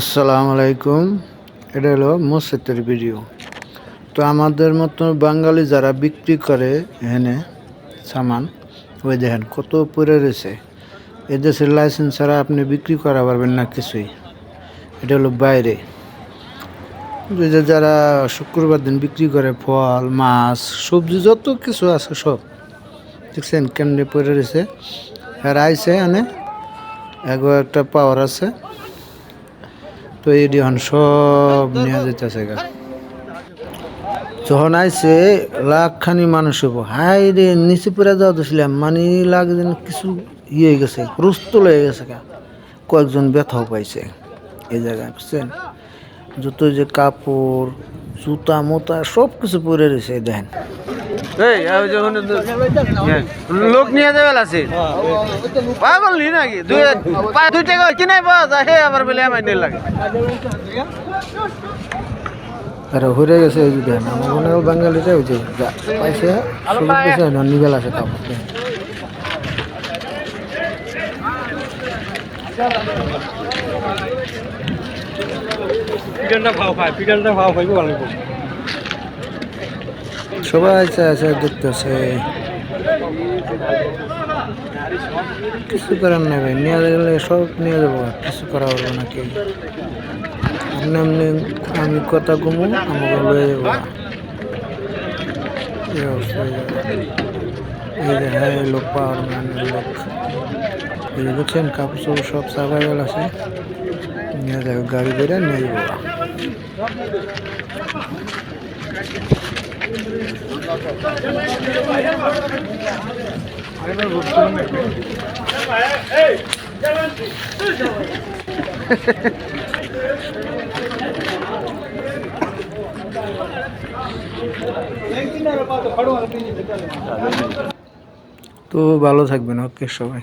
আসসালামু আলাইকুম এটা হলো মসজিদের ভিডিও। তো আমাদের মতো বাঙালি যারা বিক্রি করে এখানে সামান, ওই দেখেন কত পড়ে রয়েছে। এদেশের লাইসেন্স ছাড়া আপনি বিক্রি করা পারবেন না কিছুই। এটা হলো বাইরে। যারা শুক্রবার দিন বিক্রি করে ফল, মাছ, সবজি, যত কিছু আছে সব, দেখছেন কেমনি পড়ে রয়েছে। আর আইসে এনে এগো একটা পাওয়ার আছে। তো এই এখন সব নিয়ে যেতেছে গা। যখন আইসে লাখখানি মানুষ হব হাই রে, নিচে পড়ে যাওয়া দিছিলাম মানে লাগে যেন কিছু ইয়ে হয়ে গেছে রুস্ত লেগে গেছে গা। কয়েকজন ব্যথাও পাইছে এই জায়গায়, বুঝছেন? যত যে কাপড়, জুতা, মোতা সব কিছু পরে রয়েছে দেখেন। এই যখন লোক নিয়ে যাবে আছে পাগল নি নাকি? দুই দুই টাকা কিনে পাওয়া যায় হে আবার বলে আমার নিয়ে লাগে আর হয়ে গেছে এই যে দেখেন আমার মনে হয় বাঙালিটা পাইছে নিবেল আছে। ভাও খায় পিটনটা ভাও খাইবো ভালো সবাই আছে আছে দেখতেছে। কিছু করার নেই ভাই, নিয়ে গেলে সব নিয়ে যাব কিছু করা হবে নাকি? আমি কথা কমু, আমাকে লয়ে যাব। এই হয়ে লোক কাপড় চোপড় আছে। নিয়ে যাবে, গাড়ি করে নিয়ে তো ভালো থাকবেন ওকে সবাই।